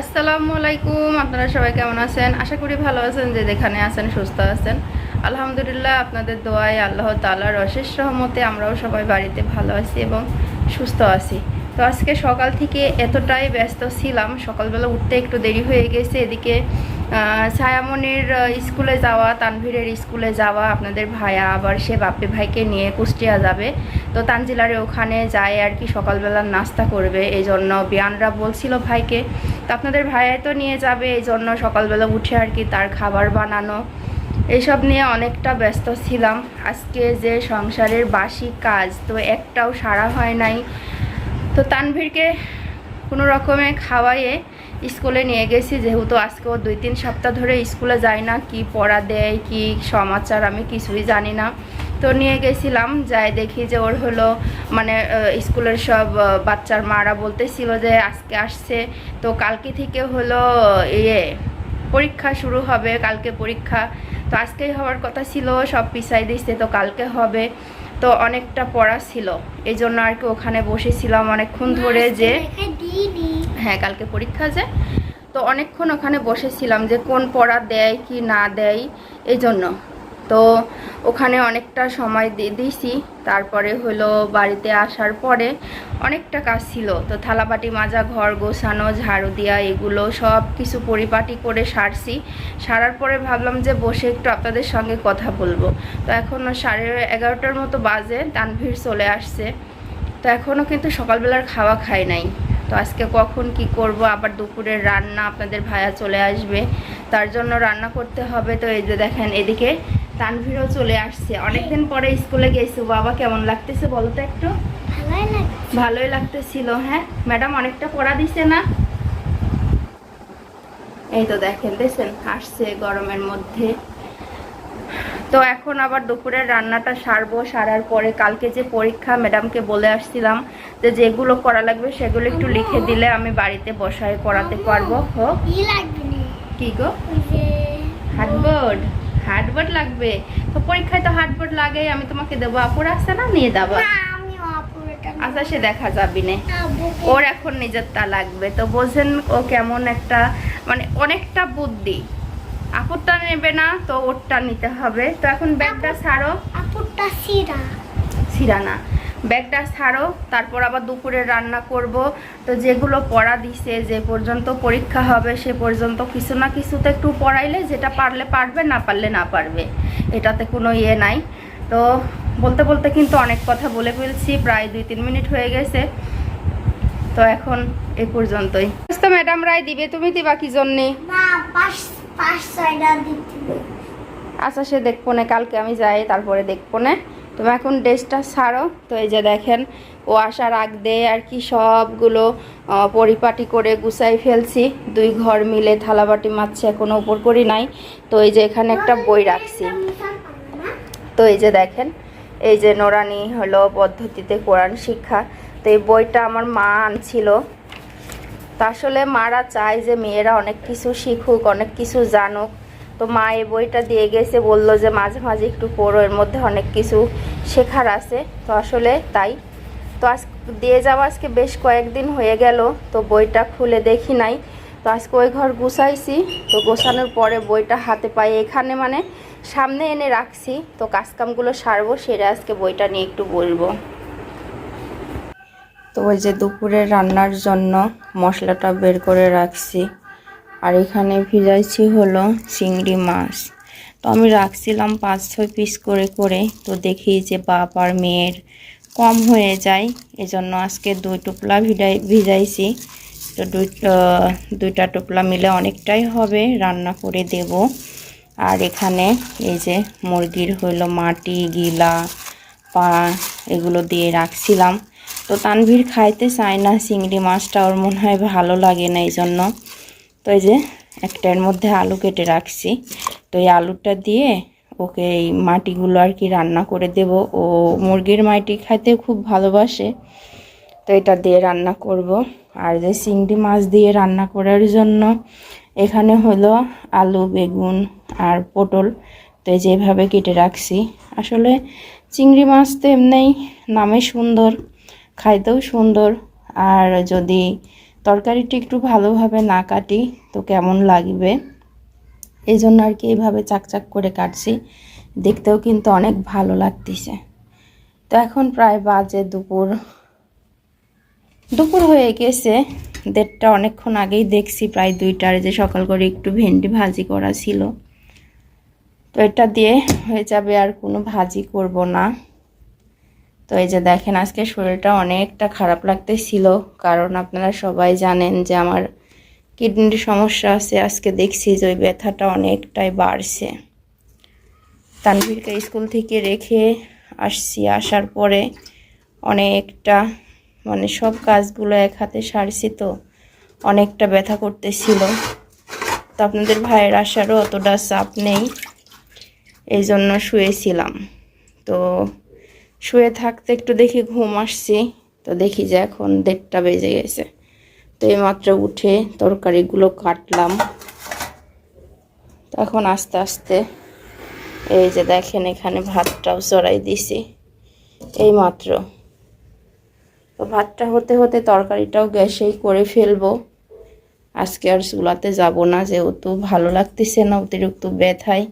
আসসালামু আলাইকুম, আপনারা সবাই কেমন আছেন? আশা করি ভালো আছেন, যে যেখানে আছেন, সুস্থ আছেন। আলহামদুলিল্লাহ, আপনাদের দোয়ায় আল্লাহ তালার অশেষ রহমতে আমরাও সবাই বাড়িতে ভালো আছি এবং সুস্থ আছি। তো আজকে সকাল থেকে এতটাই ব্যস্ত ছিলাম, সকালবেলা উঠতে একটু দেরি হয়ে গেছে, এদিকে ছায়ামণির স্কুলে যাওয়া, তানভীরের স্কুলে যাওয়া, আপনাদের ভাইয়া আবার সে বাপ্পি ভাইকে নিয়ে কুষ্টিয়া যাবে। তো তানজিলারে ওখানে যায় আর কি সকালবেলা নাস্তা করবে এই জন্য বিয়ানরা বলছিল ভাইকে। তো আপনাদের ভাইয়াই তো নিয়ে যাবে এই জন্য সকালবেলা উঠে আর কি তার খাবার বানানো। এইসব নিয়ে অনেকটা ব্যস্ত ছিলাম। আজকে যে সংসারের বাসি কাজ, তো একটাও সারা হয় নাই। তো তানভীরকে কোনো রকমে খাওয়াইয়ে স্কুলে নিয়ে গেছি যেহেতু আজকে ও দুই তিন সপ্তাহ ধরে স্কুলে যায় না কি পড়া দেয় কি সমাচার আমি কিছুই জানি না। তো নিয়ে গেছিলাম যাই দেখি যে ওর হলো মানে স্কুলের সব বাচ্চার মারা বলতেছিল যে আজকে আসছে। তো কালকে থেকে হলো ইয়ে পরীক্ষা শুরু হবে কালকে পরীক্ষা। তো আজকেই হওয়ার কথা ছিল সব পিছাই দিচ্ছে তো কালকে হবে। তো অনেকটা পড়া ছিল এই জন্য আর কি ওখানে বসেছিলাম অনেকক্ষণ ধরে যে হ্যাঁ কালকে পরীক্ষা যে তো অনেকক্ষণ ওখানে বসেছিলাম যে কোন পড়া দেয় কি না দেয়, এই জন্য। তো ওখানে অনেকটা সময় দিয়ে দিয়েছি তারপরে হলো বাড়িতে আসার পরে অনেকটা কাজ ছিল। তো থালাবাটি মাজা, ঘর গোছানো, ঝাড়ু দেওয়া এগুলো সব কিছু পরিপাটি করে সারছি। সারার পরে ভাবলাম যে বসে একটু আপনাদের সঙ্গে কথা বলব। তো এখনও সাড়ে এগারোটার মতো বাজে, তানভীর চলে আসছে। তো এখনও কিন্তু সকালবেলার খাওয়া খাই নাই। তো আজকে কখন কি করব? আবার দুপুরের রান্না আপনাদের ভাইয়া চলে আসবে। তার জন্য রান্না করতে হবে। তো এই যে দেখেন এদিকে তানভীরও চলে আসছে। অনেকদিন পরে স্কুলে গেছো। বাবা কেমন লাগতেছে বলো তো একটু ভালোই লাগতেছিল হ্যাঁ? ম্যাডাম অনেকটা পড়া দিছে না? এই তো দেখেন দেখছেন? আসছে গরমের মধ্যে। তো এখন আবার দুপুরের রান্নাটা সারবো সারার পরে কালকে যে পরীক্ষা ম্যাডামকে বলে আসছিলাম যে যেগুলো করা লাগবে সেগুলো একটু লিখে দিলে আমি বাড়িতে বসায় করাতে পারব। হোক কি গো? হার্ডবোর্ড। হার্ডবোর্ড লাগবে? তো পরীক্ষায় তো হার্ডবোর্ড লাগেই আমি তোমাকে দেবো। আপুর আসছে না? নিয়ে দেবো আচ্ছা সে দেখা যাবি না। ওর এখন নিজেরটা লাগবে। তো বোঝেন ও কেমন একটা মানে অনেকটা বুদ্ধি। আপুরটা নেবে না তো ওরটা নিতে হবে। তো এখন ব্যাগটা ছাড়ো। ছিঁড়া না। ব্যাগটা ছাড়ো তারপর আবার দুপুরে রান্না করব। তো যেগুলো পড়া দিছে যে পর্যন্ত পরীক্ষা হবে সে পর্যন্ত কিছু না কিছু তো একটু পড়াইলে যেটা পারলে পারবে না পারলে না পারবে। এটাতে কোনো ইয়ে নাই। তো বলতে বলতে কিন্তু অনেক কথা বলে ফেলছি প্রায় দুই তিন মিনিট হয়ে গেছে। তো এখন এ পর্যন্তই। ম্যাডাম রায় দিবে তুমি দিবা কি জন্যে? আচ্ছা সে দেখব না কালকে আমি যাই, তারপরে দেখব না তুমি এখন ড্রেসটা ছাড়ো। তো এই যে দেখেন, ও আসার আগ দিয়ে আর কি সবগুলো পরিপাটি করে গুছাই ফেলছি। দুই ঘর মিলে থালাবাটি মারছে এখনও উপর করি নাই। তো এই যে এখানে একটা বই রাখছি। তো এই যে দেখেন, এই যে নোরানি হলো পদ্ধতিতে কোরআন শিক্ষা। তো এই বইটা আমার মা আনছিল। তা আসলে মারা চায় যে মেয়েরা অনেক কিছু শিখুক, অনেক কিছু জানুক। তো মা এই বইটা দিয়ে গেছে, বলল যে মাঝে মাঝে একটু পড়ো, এর মধ্যে অনেক কিছু শেখার আছে। তো আসলে তাই। তো আজ দিয়ে যাওয়া আজকে বেশ কয়েকদিন হয়ে গেল, তো বইটা খুলে দেখি নাই। তো আজকে ওই ঘর গুছাইছি, তো গোছানোর পরে বইটা হাতে পাই এখানে মানে সামনে এনে রাখছি। তো কাজকামগুলো সারবো সেটা আজকে বইটা নিয়ে একটু বলব। তো ওই যে দুপুরে রান্নার জন্য মশলাটা বের করে রাখছি। আর এখানে ভিজাইছি হলো চিংড়ি মাছ। তো আমি রাখছিলাম পাঁচ ছয় পিস করে করে। তো দেখি যে বাপ আর মেয়ের কম হয়ে যায়, এজন্য আজকে দুই টোপলা ভিজাই, ভিজাইছি। তো দুই দুইটা টোপলা মিলে অনেকটাই হবে, রান্না করে দেব। আর এখানে এই যে মুরগির হইল মাটি, গিলা, পা, এগুলো দিয়ে রাখছিলাম। তো তানভীর খাইতে চায় না চিংড়ি মাছটা, ওর মনে হয় ভালো লাগে না এই জন্য তো এই যে একটার মধ্যে আলু কেটে রাখছি। তো এই আলুটা দিয়ে ওকে এই মাটিগুলো আর কি রান্না করে দেব। ও মুরগির মাটি খাইতে খুব ভালোবাসে। তো এটা দিয়ে রান্না করব। আর যে চিংড়ি মাছ দিয়ে রান্না করার জন্য এখানে হলো আলু, বেগুন আর পটল। তো এই যেভাবে কেটে রাখছি। আসলে চিংড়ি মাছ তো এমনিই নামে সুন্দর। খাইতেও সুন্দর। আর যদি তরকারিটি একটু ভালোভাবে না কাটি, তো কেমন লাগবে? এই জন্য আর কি এইভাবে চাকচাক করে কাটছি। দেখতেও কিন্তু অনেক ভালো লাগতেছে। তো এখন প্রায় বাজে দুপুর। দুপুর হয়ে গেছে। দেড়টা অনেকক্ষণ আগেই দেখছি প্রায় দুইটার যে সকাল করে একটু ভেন্ডি ভাজি করা ছিল। তো এটা দিয়ে হয়ে যাবে আর কোনো ভাজি করব না। তো এই যে দেখেন, আজকে শরীরটা অনেকটা খারাপ লাগতেছিল। কারণ আপনারা সবাই জানেন যে আমার কিডনির সমস্যা আছে, আজকে দেখছি যে ওই ব্যথাটা অনেকটাই বাড়ছে। তানভীরকে স্কুল থেকে রেখে আসছি, আসার পরে অনেকটা মানে সব কাজগুলো এক হাতে সারছি তো, অনেকটা ব্যথা করতেছিল। তো আপনাদের ভাইয়ের আসারও অতটা চাপ নেই, এই জন্য শুয়েছিলাম। তো শুয়ে থাকতে একটু দেখি ঘুম আসছি। তো দেখি যে এখন দেড়টা বেজে গেছে। তো এইমাত্র উঠে তরকারিগুলো কাটলাম। এখন আস্তে আস্তে এই যে দেখেন এখানে ভাতটাও চড়াই দিছি। এই মাত্র তো ভাতটা হতে হতে তরকারিটাও গ্যাসেই করে ফেলব। আজকে আর চুলাতে যাব না, যেহেতু ভালো লাগতেছে না, অতিরিক্ত ব্যথায়।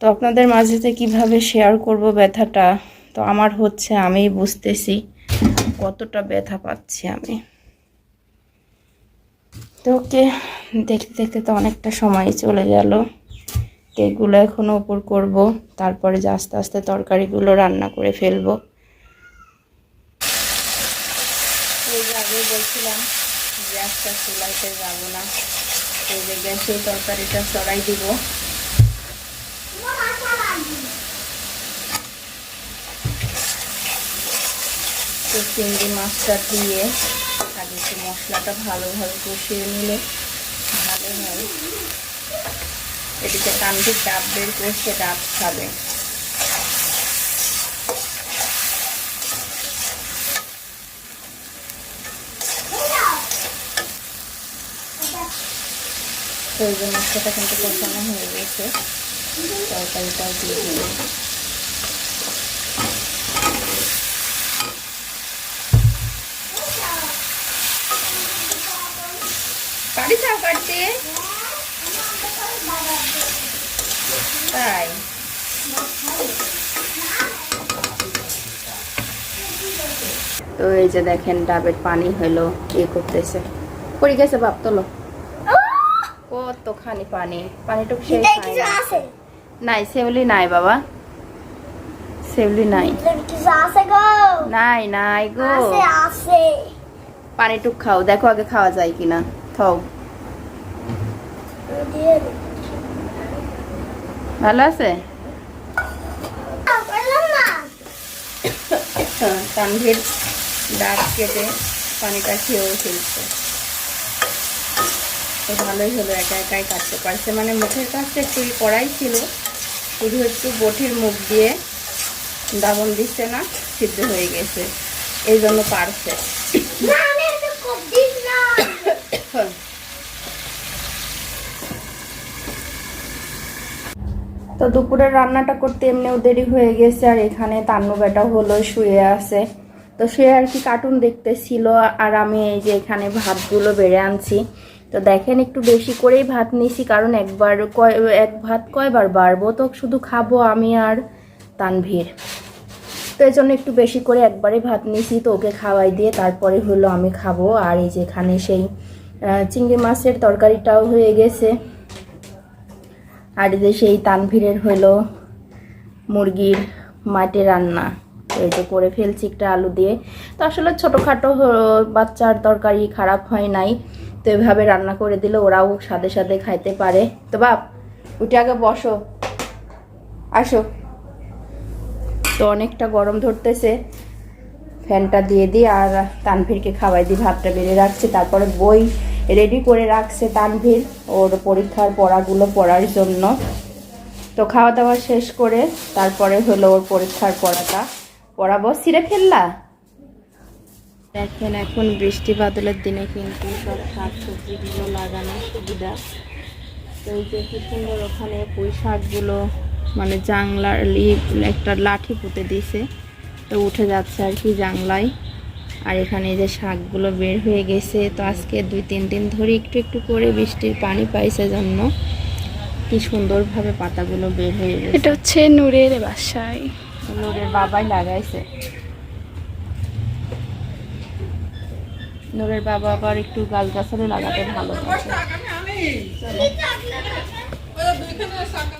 তো আপনাদের মাঝেতে কীভাবে শেয়ার করব ব্যথাটা, তো আমার হচ্ছে আমি বুঝতেছি কতটা ব্যথা পাচ্ছি আমি। তো ওকে, দেখতে দেখতে তো অনেকটা সময় চলে গেল। তো এগুলো এখনও উপর করব, তারপরে যে আস্তে আস্তে তরকারিগুলো রান্না করে ফেলব। আগে বলছিলাম গ্যাসটা চুলাইতে যাব না। এই যে গ্যাসে তরকারিটা চড়াই দিব। তো চিংড়ি মাছটা দিয়ে আগে একটু মশলাটা ভালোভাবে কষিয়ে নিলে ভালো হয়। এদিকে কান্দির ডাব বের করছে, ডাব খাবে। তো এই যে মশলাটা কিন্তু কষানো হয়ে গেছে, তরকারিটাও দিয়ে দিলাম। চাও কাটতে? তাই। তো এই যে দেখেন ডাবের পানি হলো ইয়ে করতেছে। পড়ে গেছে বাপ তোলো। কতখানি পানি। পানিটুকু সেই নাই সেউলি নাই বাবা। সেউলি নাই। নাই নাই গো। পানিটুক খাও। দেখো আগে খাওয়া যায় কিনা। থাও। ভালো আছে? তানভীর ডাব কেটে পানিটা খেয়েও ফেলছে। তো ভালোই হলো একা একাই কাটতে পারছে। মানে মুখের কাজটা একটু করাই ছিল। শুধু একটু বটির মুখ দিয়ে দাবন দিচ্ছে না সিদ্ধ হয়ে গেছে। এই জন্য পারছে না আমি একটু কোপ দিস না তো দুপুরের রান্নাটা করতে এমনিও দেরি হয়ে গেছে আর এখানে তান্নু বেটা হলো, শুয়ে আছে। তো সে আর কি কার্টুন দেখতেছিল আর আমি এই যে এখানে ভাতগুলো বেড়ে আনছি। তো দেখেন একটু বেশি করেই ভাত নিছি, কারণ একবার কয়, এক ভাত কয়বার বাড়বো? তো শুধু খাব আমি আর তানভীর। তো এই জন্য একটু বেশি করে একবারে ভাত নিছি, তো ওকে খাওয়াই দিয়ে তারপরে হলো আমি খাব। আর এই যে এখানে সেই চিংড়ি মাছের তরকারিটাও হয়ে গেছে। আর যে সেই তানভীরের হলো মুরগির মাটে রান্না। এই যে করে ফেলছি একটা আলু দিয়ে। তো আসলে ছোটোখাটো বাচ্চার তরকারি খারাপ হয় নাই। তো এভাবে রান্না করে দিলে ওরাও সাথে সাথে খাইতে পারে। তো বাপ, উঠে আগে বসো। আসো। তো অনেকটা গরম ধরতেছে। ফ্যানটা দিয়ে দিই আর তানভীরকে খাওয়াই দিই ভাতটা বেড়ে রাখছি। তারপরে বই রেডি করে রাখছে তানভীর ওর পরীক্ষার পড়াগুলো পড়ার জন্য। তো খাওয়া দাওয়া শেষ করে তারপরে হলো ওর পরীক্ষার পড়াটা। পড়াবো ছিঁড়ে ফেললা? দেখেন, এখন বৃষ্টি বাদলের দিনে কিন্তু সব শাক সবজিগুলো লাগানোর সুবিধা। তো এই যে কি সুন্দর ওখানে পুঁই শাকগুলো মানে জাংলার একটা লাঠি পুঁতে দিছে। তো উঠে যাচ্ছে আর কি জাংলায় আর এখানে যে শাকগুলো বের হয়ে গেছে তো আজকে দুই তিন দিন ধরে একটু একটু করে বৃষ্টির পানি পাইছে জন্য। কি সুন্দরভাবে পাতাগুলো বের হয়ে গেছে। এটা হচ্ছে নূরের বাসায়। নূরের বাবাই লাগাইছে। নূরের বাবা আবার একটু গাছ গাছালি লাগাতে ভালোবাসে